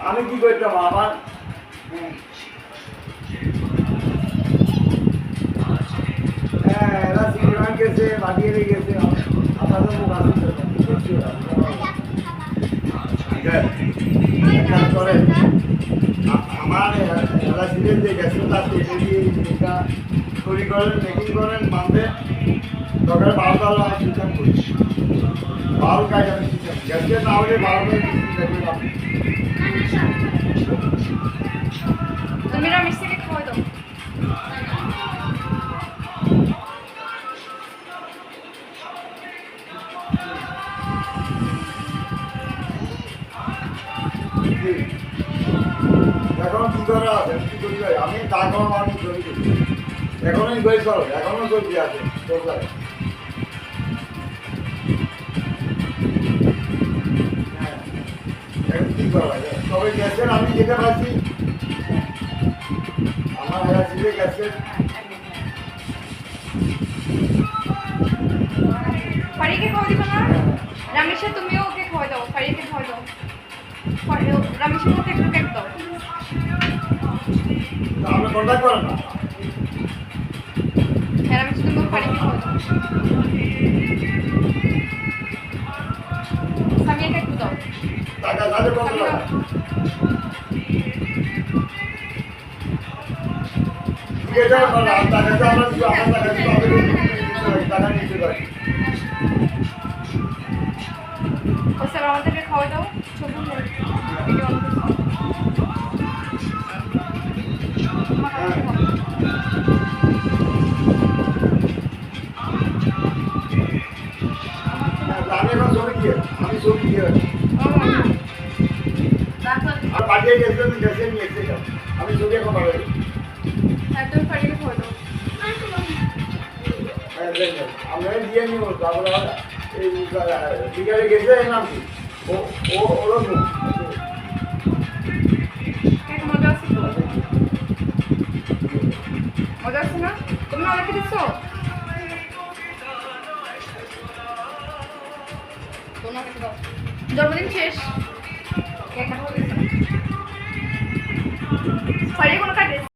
আমি কি করতাম আমার হ্যাঁ এরা সিনেমা গেছে বাড়িয়ে দিয়ে গেছে আপনাদের মুখ আসছে করেন আমার এরা যে গেছে তার থেকে দিয়ে এটা তৈরি করেন মেকিং করেন বাঁধে। দরকার বারো তাহলে আমি সিস্টেম করি। বারো কাজ আমি না তুমি রমেশ থেকে খাওয়াই এখন কি করা আছে? কি? আমি টাকা আমি করি এখনই বই চলো এখনও চলছি আছে তোর তবে গেছেন আমি আমার ছিঁড়ে গেছে ফারিকে খাওয়া দিবে না? রমেশে তুমিও ওকে খাওয়াই দাও, ফারিকে খাওয়াই দাও। রমেশের দাও আপনি কন্ট্যাক্ট করেন না হ্যাঁ রমেশ, তুমি ফারিকে খাওয়াই দাও। আছে আমরা টাকা তো আমরা দিব, আমরা টাকা দিব, আমাদের টাকা নিতে পারি ও স্যার আমাদেরকে খাওয়াই দাও ছোট। আমার খাও। আমি এখন ছবি দিয়ে আমি ছবি দিয়ে আমার দেখেন আমরা দিয়ে নিব তারপরে আমরা এই বিকালে গেছে নাম কি ও ও ওরকম কেক মজা আছে তো মজা আছে